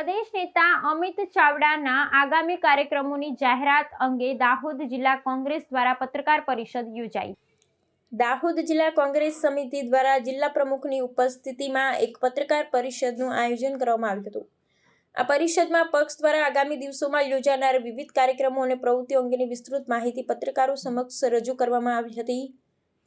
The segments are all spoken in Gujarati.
પ્રદેશ નેતા અમિત ચાવડાના આગામી કાર્યક્રમોની જાહેરાત અંગે દાહોદ જિલ્લા કોંગ્રેસ દ્વારા પત્રકાર પરિષદ યોજાઈ. દાહોદ જિલ્લા કોંગ્રેસ સમિતિ દ્વારા જિલ્લા પ્રમુખની ઉપસ્થિતિમાં એક પત્રકાર પરિષદનું આયોજન કરવામાં આવ્યું હતું. આ પરિષદમાં પક્ષ દ્વારા આગામી દિવસોમાં યોજાનાર વિવિધ કાર્યક્રમો અને પ્રવૃત્તિઓ અંગેની વિસ્તૃત માહિતી પત્રકારો સમક્ષ રજૂ કરવામાં આવી હતી.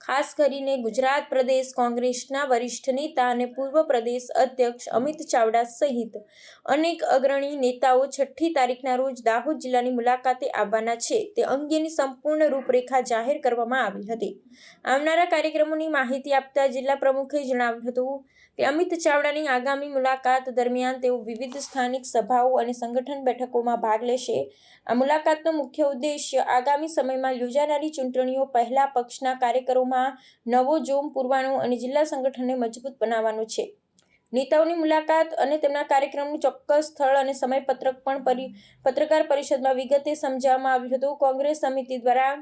ખાસ કરીને ગુજરાત પ્રદેશ કોંગ્રેસના વરિષ્ઠ નેતા અને પૂર્વ પ્રદેશ અધ્યક્ષ અમિત ચાવડા સહિત અનેક અગ્રણી નેતાઓ છઠ્ઠી તારીખના રોજ દાહોદ જિલ્લાની મુલાકાતે આવવાના છે. તે અંગેની સંપૂર્ણ રૂપરેખા જાહેર કરવામાં આવી હતી. આવનારા કાર્યક્રમોની માહિતી આપતા જિલ્લા પ્રમુખે જણાવ્યું હતું કે અમિત ચાવડાની આગામી મુલાકાત દરમિયાન તેઓ વિવિધ સ્થાનિક સભાઓ અને સંગઠન બેઠકોમાં ભાગ લેશે. આ મુલાકાતનો મુખ્ય ઉદ્દેશ્ય આગામી સમયમાં યોજાનારી ચૂંટણીઓ પહેલા પક્ષના કાર્યકરોમાં નવો જોમ પૂરવાનું અને જિલ્લા સંગઠનને મજબૂત બનાવવાનું છે. નેતાઓની મુલાકાત અને તેમના કાર્યક્રમનું ચોક્કસ સ્થળ અને સમયપત્રક પણ પત્રકાર પરિષદમાં વિગતે સમજાવવામાં આવ્યું હતું. કોંગ્રેસ સમિતિ દ્વારા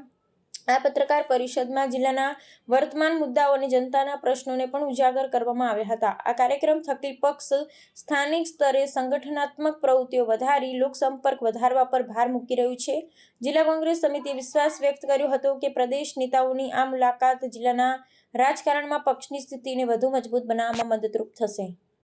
આ પત્રકાર પરિષદમાં જિલ્લાના વર્તમાન મુદ્દાઓ અને જનતાના પ્રશ્નોને પણ ઉજાગર કરવામાં આવ્યા હતા. આ કાર્યક્રમ થકી પક્ષ સ્થાનિક સ્તરે સંગઠનાત્મક પ્રવૃત્તિઓ વધારી, લોકસંપર્ક વધારવા પર ભાર મૂકી રહ્યું છે. જિલ્લા કોંગ્રેસ સમિતિએ વિશ્વાસ વ્યક્ત કર્યો હતો કે પ્રદેશ નેતાઓની આ મુલાકાત જિલ્લાના રાજકારણમાં પક્ષની સ્થિતિને વધુ મજબૂત બનાવવામાં મદદરૂપ થશે.